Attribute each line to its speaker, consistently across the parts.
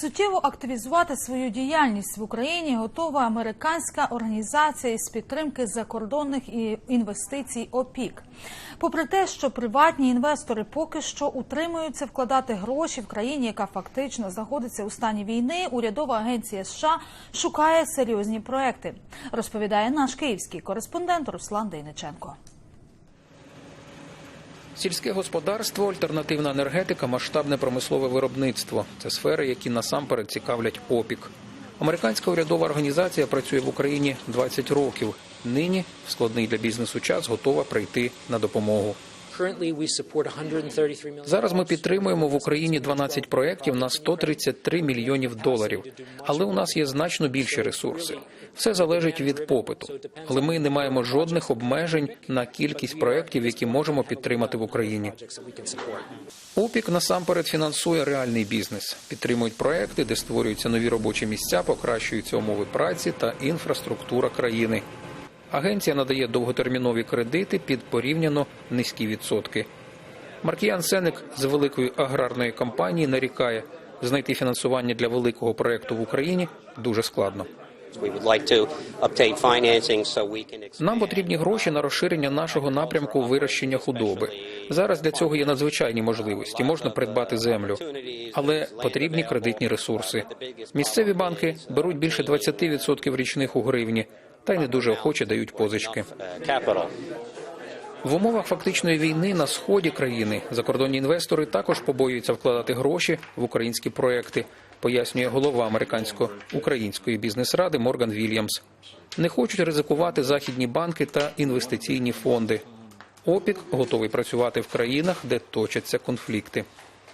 Speaker 1: Суттєво активізувати свою діяльність в Україні готова американська організація із підтримки закордонних інвестицій ОПІК. Попри те, що приватні інвестори поки що утримуються вкладати гроші в країні, яка фактично знаходиться у стані війни, урядова агенція США шукає серйозні проекти. Розповідає наш київський кореспондент Руслан Дейниченко.
Speaker 2: Сільське господарство, альтернативна енергетика, масштабне промислове виробництво це сфери, які насамперед цікавлять ОПІК. Американська урядова організація працює в Україні 20 років. Нині в складний для бізнесу час готова прийти на допомогу.
Speaker 3: Currently, we support 133 million.
Speaker 2: Зараз ми підтримуємо в Україні 12 проєктів на 133 мільйонів доларів. Але у нас є значно більші ресурси. Все залежить від попиту. Але ми не маємо жодних обмежень на кількість проєктів, які можемо підтримати в Україні. ОПІК насамперед фінансує реальний бізнес, підтримують проекти, де створюються нові робочі місця, покращуються умови праці та інфраструктура країни. Агенція надає довготермінові кредити під порівняно низькі відсотки. Маркіян Сеник з великої аграрної компанії нарікає, знайти фінансування для великого проекту в Україні дуже складно. Нам потрібні гроші на розширення нашого напрямку вирощення худоби. Зараз для цього є надзвичайні можливості. Можна придбати землю, але потрібні кредитні ресурси. Місцеві банки беруть більше 20% річних у гривні та й не дуже охоче дають позички. В умовах фактичної війни на сході країни закордонні інвестори також побоюються вкладати гроші в українські проекти, пояснює голова американсько-української бізнес-ради Морган Вільямс. Не хочуть ризикувати західні банки та інвестиційні фонди. ОПІК готовий працювати в країнах, де точаться конфлікти.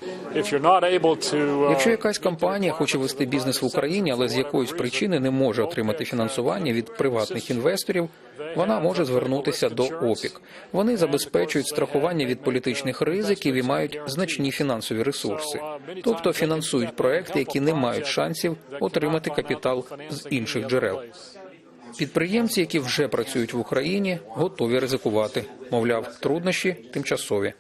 Speaker 4: Uh,
Speaker 2: Якщо якась компанія хоче вести бізнес в Україні, але з якоїсь причини не може отримати фінансування від приватних інвесторів, вона може звернутися до ОПІК. Вони забезпечують страхування від політичних ризиків і мають значні фінансові ресурси, тобто фінансують проекти, які не мають шансів отримати капітал з інших джерел. Підприємці, які вже працюють в Україні, готові ризикувати. Мовляв, труднощі тимчасові.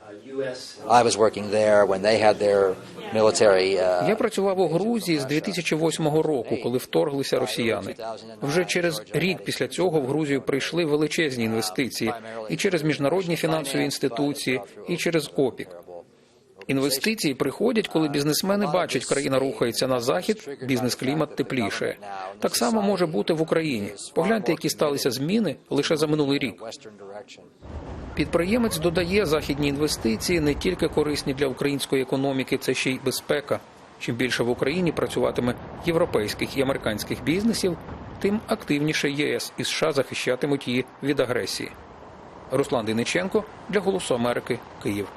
Speaker 5: I was working there when they had their military. Uh,
Speaker 2: Я працював у Грузії з 2008 року, коли вторглися росіяни. Вже через рік після цього в Грузію прийшли величезні інвестиції і через міжнародні фінансові інституції, і через ОПІК. Інвестиції приходять, коли бізнесмени бачать, країна рухається на захід, бізнес-клімат теплішає. Так само може бути в Україні. Погляньте, які сталися зміни лише за минулий рік. Підприємець додає, західні інвестиції не тільки корисні для української економіки, це ще й безпека. Чим більше в Україні працюватиме європейських і американських бізнесів, тим активніше ЄС і США захищатимуть її від агресії. Руслан Дениченко для Голосу Америки, Київ.